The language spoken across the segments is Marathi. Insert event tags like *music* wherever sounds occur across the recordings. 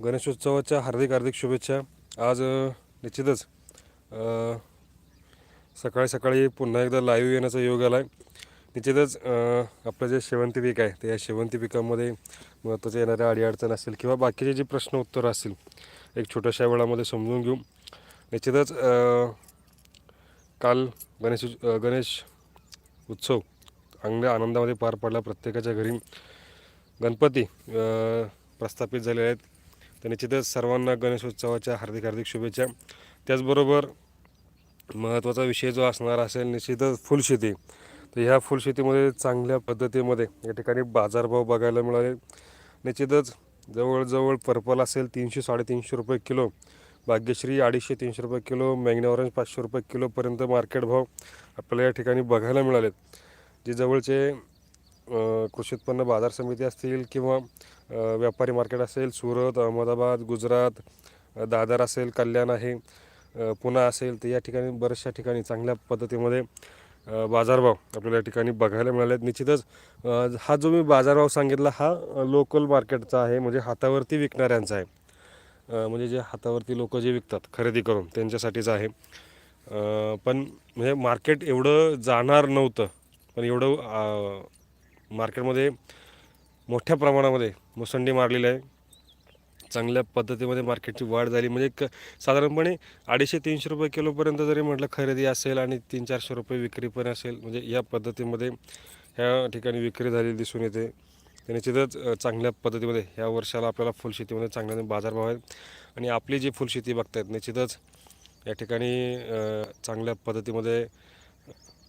गणेशोत्सवाच्या हार्दिक हार्दिक शुभेच्छा. आज निश्चितच सकाळी सकाळी पुन्हा एकदा लाईव्ह येण्याचा योग आला आहे निश्चितच आपलं जे शेवंती पीक आहे त्या शेवंती पिकामध्ये महत्त्वाचे येणाऱ्या अडीअडचण असेल किंवा बाकीचे जे प्रश्न उत्तर असतील एक छोट्याशा वेळामध्ये समजून घेऊ. निश्चितच काल गणेश गणेश उत्सव चांगल्या आनंदामध्ये पार पडला. प्रत्येकाच्या घरी गणपती प्रस्थापित झालेले आहेत. तर निश्चितच सर्वांना गणेशोत्सवाच्या हार्दिक हार्दिक शुभेच्छा. त्याचबरोबर महत्त्वाचा विषय जो असणार असेल निश्चितच फुलशेती तर ह्या फुलशेतीमध्ये चांगल्या पद्धतीमध्ये या ठिकाणी बाजारभाव बघायला मिळाले. निश्चितच जवळजवळ पर्पल असेल तीनशे साडेतीनशे रुपये किलो भाग्यश्री अडीचशे तीनशे रुपये किलो मॅग्ने ऑरेंज पाचशे रुपये किलोपर्यंत मार्केट भाव आपल्याला या ठिकाणी बघायला मिळालेत जे जवळचे कृषी उत्पन्न बाजार समिती असतील किंवा व्यापारी मार्केट असेल सुरत अहमदाबाद गुजरात दादर असेल कल्याण आहे पुणा असेल तर या ठिकाणी बऱ्याचशा ठिकाणी चांगल्या पद्धतीमध्ये बाजारभाव आपल्याला या ठिकाणी बघायला मिळाले आहेत. निश्चितच हा जो मी बाजारभाव सांगितला हा लोकल मार्केटचा आहे म्हणजे हातावरती विकणाऱ्यांचा आहे. म्हणजे जे हातावरती लोक जे विकतात खरेदी करून त्यांच्यासाठीच आहे. पण म्हणजे मार्केट एवढं जाणार नव्हतं पण एवढं मार्केटमध्ये मोठ्या प्रमाणामध्ये मुसंडी मारलेली आहे. चांगल्या पद्धतीमध्ये मार्केटची वाढ झाली. म्हणजे क साधारणपणे अडीचशे तीनशे रुपये किलोपर्यंत जरी म्हटलं खरेदी असेल आणि तीन चारशे रुपये विक्री पण असेल म्हणजे या पद्धतीमध्ये ह्या ठिकाणी विक्री झालेली दिसून येते. तर निश्चितच चांगल्या पद्धतीमध्ये ह्या वर्षाला आपल्याला फुलशेतीमध्ये चांगल्याने बाजारभाव आहेत. आणि आपली जी फुलशेती बघतायत निश्चितच या ठिकाणी चांगल्या पद्धतीमध्ये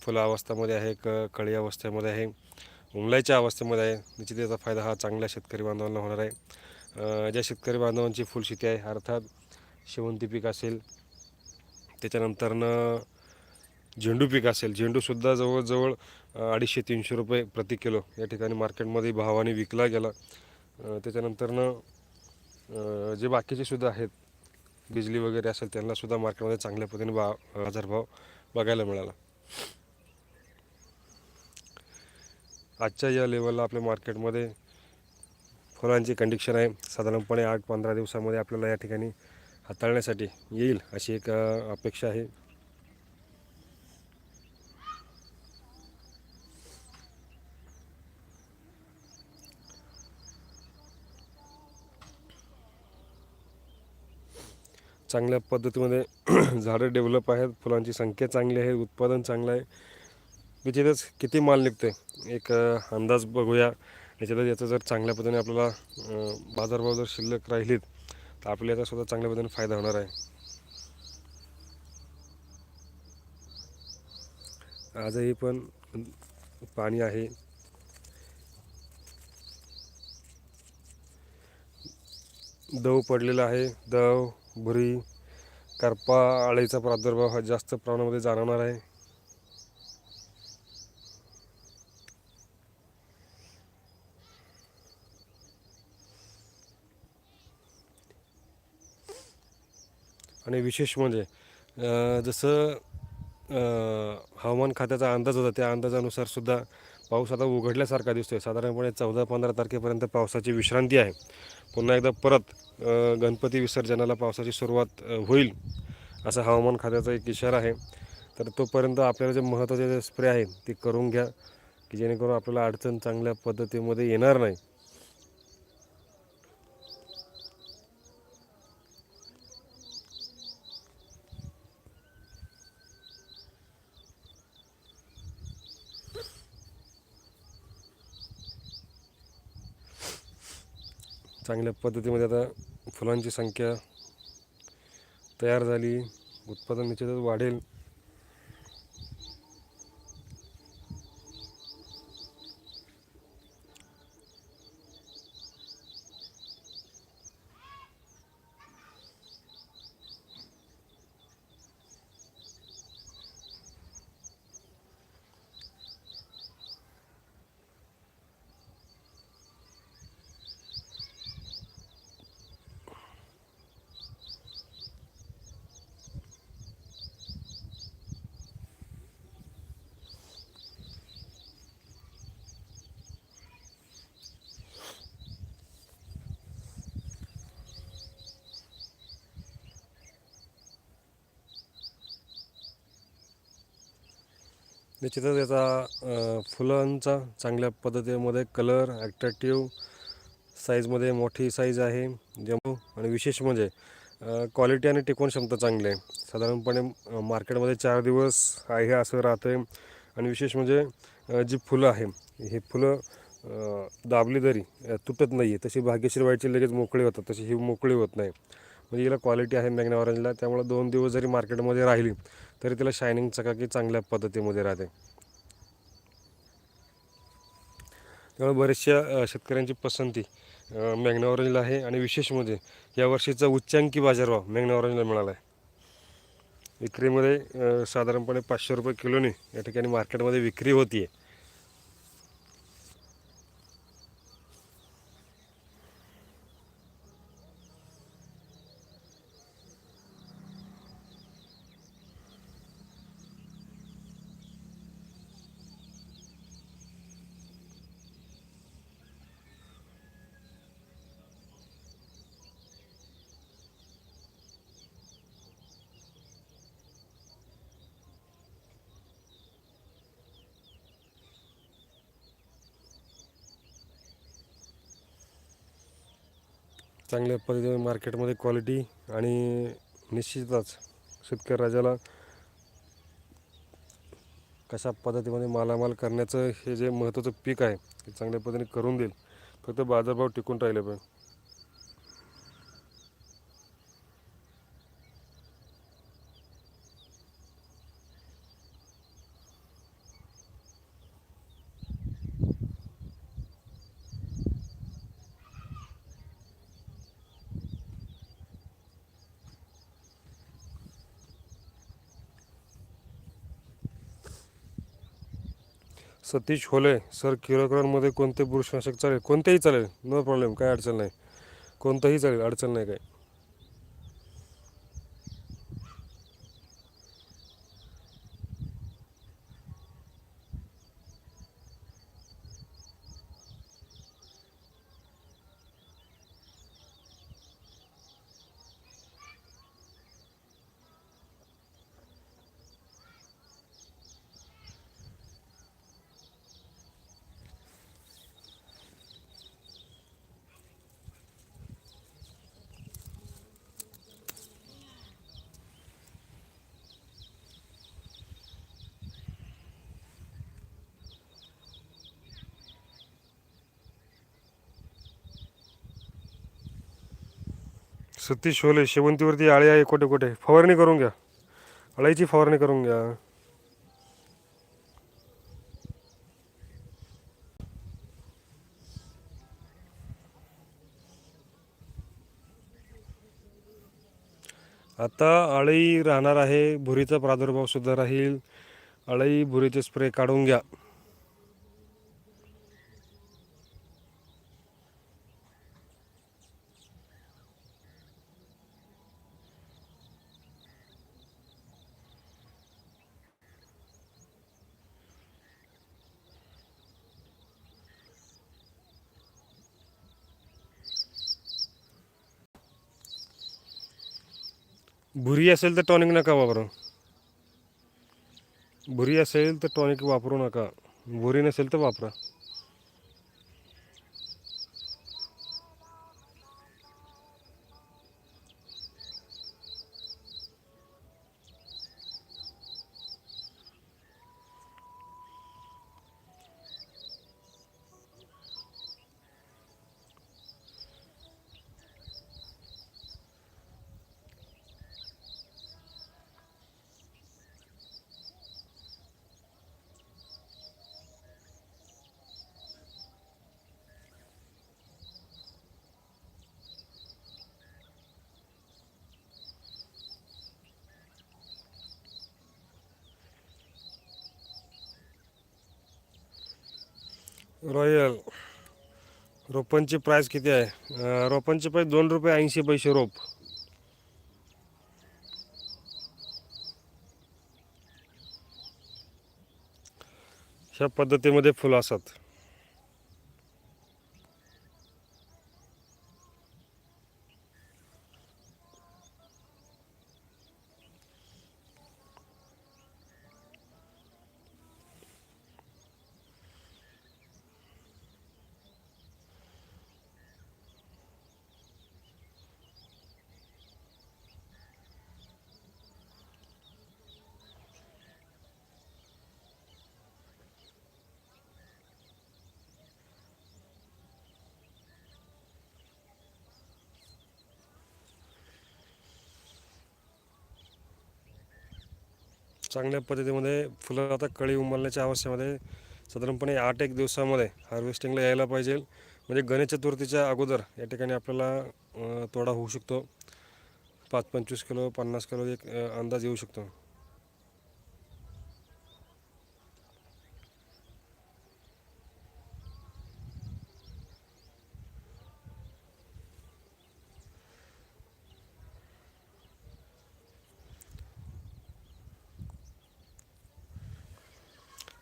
फुलं अवस्थेमध्ये आहे क कळी अवस्थेमध्ये आहे. उमलायच्या अवस्थेमध्ये आहे. निश्चित याचा फायदा हा चांगल्या शेतकरी बांधवांना होणार आहे. ज्या शेतकरी बांधवांची फुलशेती आहे अर्थात शेवंती पीक असेल त्याच्यानंतरनं झेंडू पीक असेल. झेंडूसुद्धा जवळजवळ अडीचशे तीनशे रुपये प्रति किलो या ठिकाणी मार्केटमध्ये भावाने विकला गेला. त्याच्यानंतरनं जे बाकीचे सुद्धा आहेत बिजली वगैरे असेल त्यांनासुद्धा मार्केटमध्ये चांगल्या पद्धतीने बा बाजारभाव बघायला मिळाला. आजच्या या लेवलला आपल्या मार्केटमध्ये फुलांची कंडिशन आहे. साधारणपणे आठ पंधरा दिवसामध्ये आपल्याला या ठिकाणी हाताळण्यासाठी येईल अशी एक अपेक्षा आहे. चांगल्या पद्धतीमध्ये *clears throat* झाडं डेव्हलप आहेत. फुलांची संख्या चांगली आहे. उत्पादन चांगलं आहे. त्याच्यातच किती माल निघते एक अंदाज बघूया. याच्यात याचा जर चांगल्या पद्धतीने आपल्याला बाजारभाव जर शिल्लक राहिलीत तर आपल्याला याचा सुद्धा चांगल्या पद्धतीने फायदा होणार आहे. आजही पण पाणी आहे. दव पडलेला आहे. दव भुरी करपा आळीचा प्रादुर्भाव हा जास्त प्रमाणामध्ये जाणवणार आहे. आणि विशेष म्हणजे जसं हवामान खात्याचा अंदाज होता त्या अंदाजानुसार सुद्धा पाऊस आता उघडल्यासारखा दिसतो आहे साधारणपणे चौदा पंधरा तारखेपर्यंत पावसाची विश्रांती आहे. पुन्हा एकदा परत गणपती विसर्जनाला पावसाची सुरुवात होईल असा हवामान खात्याचा एक इशारा आहे. तर तोपर्यंत आपल्याला जे महत्त्वाचे जे स्प्रे आहे ते करून घ्या की जेणेकरून आपल्याला अडचण चांगल्या पद्धतीमध्ये येणार नाही. चांगल्या पद्धतीमध्ये आता फुलांची संख्या तयार झाली उत्पादन निश्चितच वाढेल. निश्चितच याचा फुलांचा चांगल्या पद्धतीमध्ये कलर ॲट्रॅक्टिव्ह साईजमध्ये मोठी साईज आहे. जम्मू आणि विशेष म्हणजे क्वालिटी आणि टिकवण क्षमता चांगली आहे. साधारणपणे मार्केटमध्ये चार दिवस आहे असं राहतं आहे आणि विशेष म्हणजे जी फुलं आहे ही फुलं दाबली तरी तुटत नाही आहे तशी भाग्यश्री व्हायची लगेच मोकळी होतात. तशी ही मोकळी होत नाही. म्हणजे हिला क्वालिटी आहे मॅग्ना ऑरेंजला त्यामुळे दोन दिवस जरी मार्केटमध्ये राहिली तरी तिला शायनिंग चकाकी चांगल्या पद्धतीमध्ये राहते. त्यामुळे बऱ्याचशा शेतकऱ्यांची पसंती मॅग्ना ऑरेंजला आहे. आणि विशेष म्हणजे या वर्षीचा उच्चांकी बाजारभाव मॅग्ना ऑरेंजला मिळाला आहे विक्रीमध्ये साधारणपणे पाचशे रुपये किलोनी या ठिकाणी मार्केटमध्ये विक्री होती आहे चांगल्या पद्धतीने मार्केटमध्ये क्वालिटी आणि निश्चितच शेतकरी राजाला कशा पद्धतीमध्ये मालामाल करण्याचं हे जे महत्त्वाचं पीक आहे ते चांगल्या पद्धतीने करून देईल. फक्त बाजारभाव टिकून राहिले पाहिजे. सतीश होले सर किलोग्राममध्ये कोणते बुरशीनाशक चालेल? कोणतेही चालेल नो प्रॉब्लेम काय अडचण नाही. कोणतंही चालेल अडचण नाही काय सुती शोले शेवंतीवरती आळे आहे कोठे कोठे? फवारणी करून घ्या. अळीची फवारणी करून घ्या. आता अळई राहणार आहे भुरीचा प्रादुर्भाव सुद्धा राहील. अळई भुरीचे स्प्रे काढून घ्या. भुरी असेल तर टॉनिक नका वापरू. भुरी असेल तर टॉनिक वापरू नका. भुरी नसेल तर वापरा. रॉयल. रोपांची प्राईस किती आहे? रोपांची प्राईस दोन रुपये ऐंशी पैसे रोप. ह्या पद्धतीमध्ये फुलं असतात. चांगल्या पद्धतीमध्ये फुलं आता कळी उमलण्याच्या अवस्थेमध्ये साधारणपणे आठ एक दिवसामध्ये हार्वेस्टिंगला यायला पाहिजे. म्हणजे गणेश चतुर्थीच्या अगोदर या ठिकाणी आपल्याला तोडा होऊ शकतो. पाच पंचवीस किलो पन्नास किलो एक अंदाज येऊ शकतो.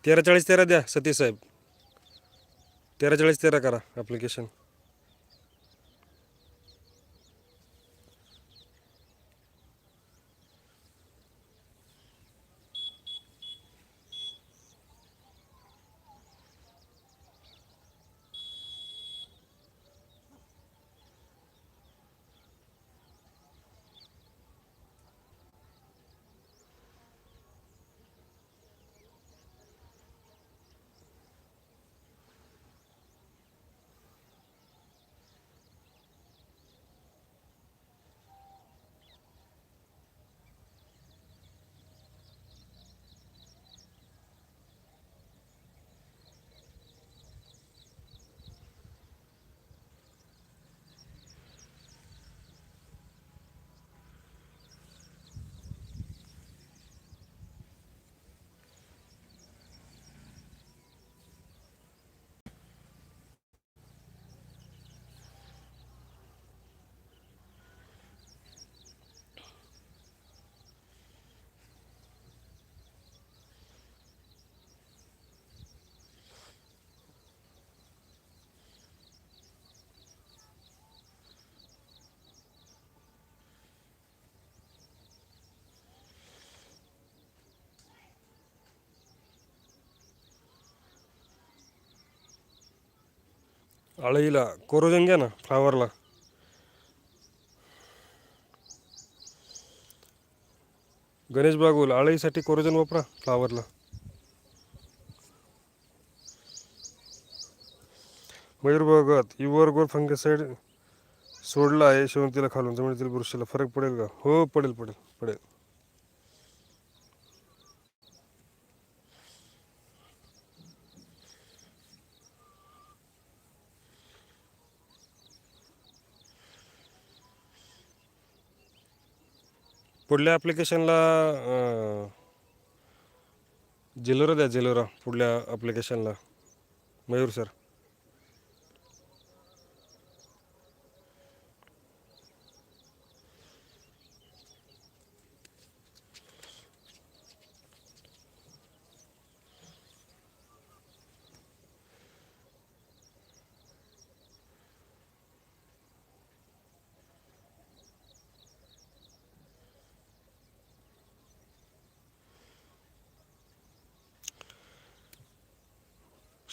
तेरा चाळीस तेरा द्या सतीश साहेब. तेरा चाळीस तेरा करा ॲप्लिकेशन अळईला कोरोजन घ्या ना फ्लावरला गणेश बागुल अळईसाठी कोरोजन वापरा फ्लावरला मयूर भगत युवर गोर फंगसाईड सोडला आहे शेवंतीला खालून जमिनीतील बुरशीला फरक पडेल का? हो पडेल पडेल पडेल. पुढल्या ॲप्लिकेशनला जेलोरा द्या जेलोरा पुढल्या ॲप्लिकेशनला मयूर सर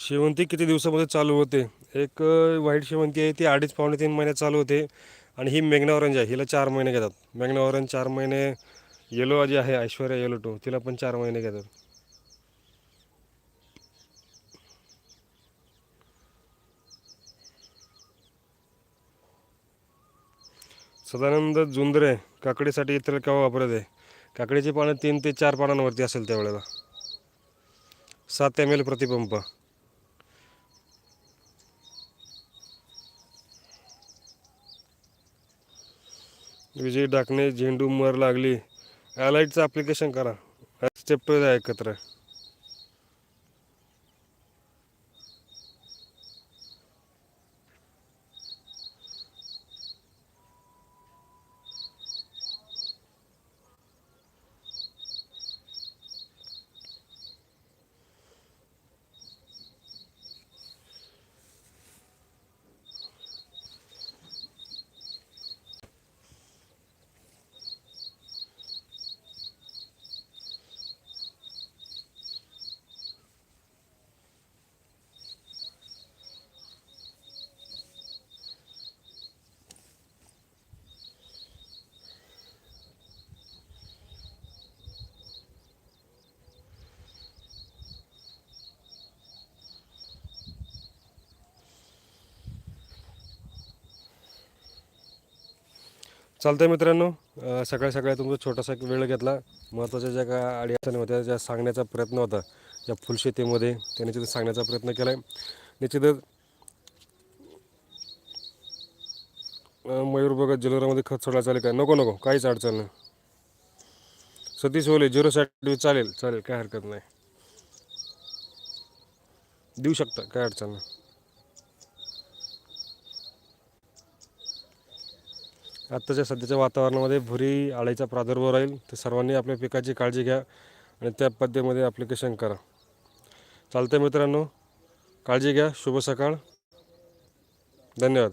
शेवंती किती दिवसामध्ये चालू होते? एक व्हाईट शेवंती आहे ती अडीच पावणे तीन महिन्यात चालू होते. आणि ही मेघना ऑरेंज आहे हिला चार महिने घेतात. मेघना ऑरेंज चार महिने येलो जी आहे ऐश्वर्या येलो टू तिला पण चार महिने घेतात. सदानंद जुंदरे काकडीसाठी इतर केव्हा वापरत आहे? काकडीची पानं तीन ते चार पानांवरती असेल त्यावेळेला. सात एम एल प्रतिपंप. विजय डाकणे झेंडू मर लागली. ॲलाईटचं ॲप्लिकेशन करा. स्टेप टू द्या एकत्र. चालतंय मित्रांनो. सकाळी सकाळी तुमचा छोटासा एक वेळ घेतला. महत्त्वाच्या ज्या काय अडचणी होत्या ज्या सांगण्याचा प्रयत्न होता ज्या फुलशेतीमध्ये त्याने तिथे सांगण्याचा प्रयत्न केला आहे निश्चितच मयूर बघत जलोरामध्ये खत सोडायला चालेल काय नको नको काहीच अडचण नाही. सतीश ओले झिरो साठी चालेल चालेल काय हरकत नाही. देऊ शकता काय अडचण नाही. आत्ताच्या सध्याच्या वातावरणामध्ये भुरी आळीचा प्रादुर्भाव राहील. तर सर्वांनी आपल्या पिकाची काळजी घ्या आणि त्या पद्धतीमध्ये ॲप्लिकेशन करा. चालतंय मित्रांनो काळजी घ्या. शुभ सकाळ. धन्यवाद.